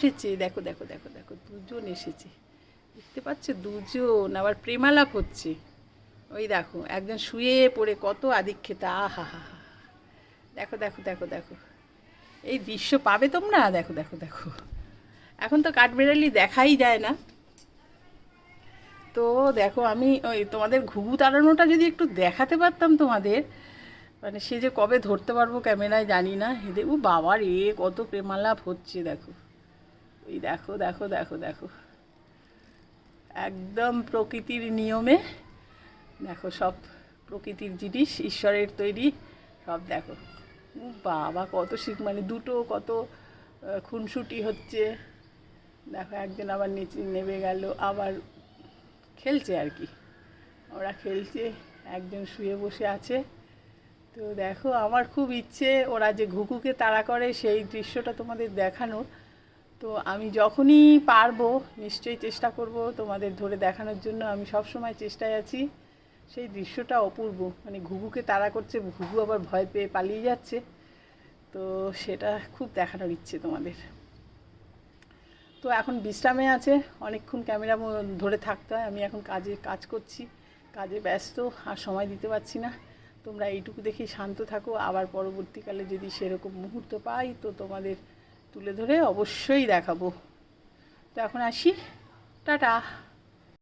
এসেছে, দেখো দেখো দেখো দেখো, দুজন এসেছে। দেখতে পাচ্ছ, দুজন, আবার প্রেমালাপ হচ্ছে। ওই দেখো, একজন শুয়ে পড়ে কত আদিক্ষেতা, আহা, হা হা দেখো দেখো দেখো দেখো। এই দৃশ্য পাবে তোমরা? দেখো দেখো দেখো। এখন তো কাঠবেড়ালি দেখাই যায় না। তো দেখো, আমি ওই তোমাদের ঘুঘু তাড়ানোটা যদি একটু দেখাতে পারতাম তোমাদের মানে সে যে কবে ধরতে পারব ক্যামেরায় জানি না। হেদে, ও বাবার এ কত প্রেমালাপ হচ্ছে, দেখো। ওই দেখো দেখো দেখো দেখো। একদম প্রকৃতির নিয়মে দেখো সব প্রকৃতির জিনিস, ঈশ্বরের তৈরি, সব দেখো। বাবা, কত শীত মানে দুটো কত খুনসুটি হচ্ছে। দেখো, একজন আবার নিচে নেমে গেল, আবার খেলছে আর কি। ওরা খেলছে, একজন শুয়ে বসে আছে। তো দেখো, আমার খুব ইচ্ছে, ওরা যে ঘুঘুকে তাড়া করে, সেই দৃশ্যটা তোমাদের দেখানোর। তো আমি যখনই পারব, নিশ্চয়ই চেষ্টা করব তোমাদের ধরে দেখানোর জন্য। আমি সব সময় চেষ্টায় আছি। সেই দৃশ্যটা অপূর্ব। মানে ঘুঘুকে তাড়া করছে, ঘুঘু আবার ভয় পেয়ে পালিয়ে যাচ্ছে। তো সেটা খুব দেখানোর ইচ্ছে তোমাদের। তো এখন বিশ্রামে আছে। অনেকক্ষণ ক্যামেরা ধরে থাকতে হয়। আমি এখন কাজে কাজ করছি। কাজে ব্যস্ত, আর সময় দিতে পারছি না। তোমরা এইটুকু দেখেই শান্ত থাকো। আবার পরবর্তীকালে যদি সেরকম মুহূর্ত পাই, তো তোমাদের তুলে ধরে অবশ্যই দেখাবো। তো এখন আসি। টাটা।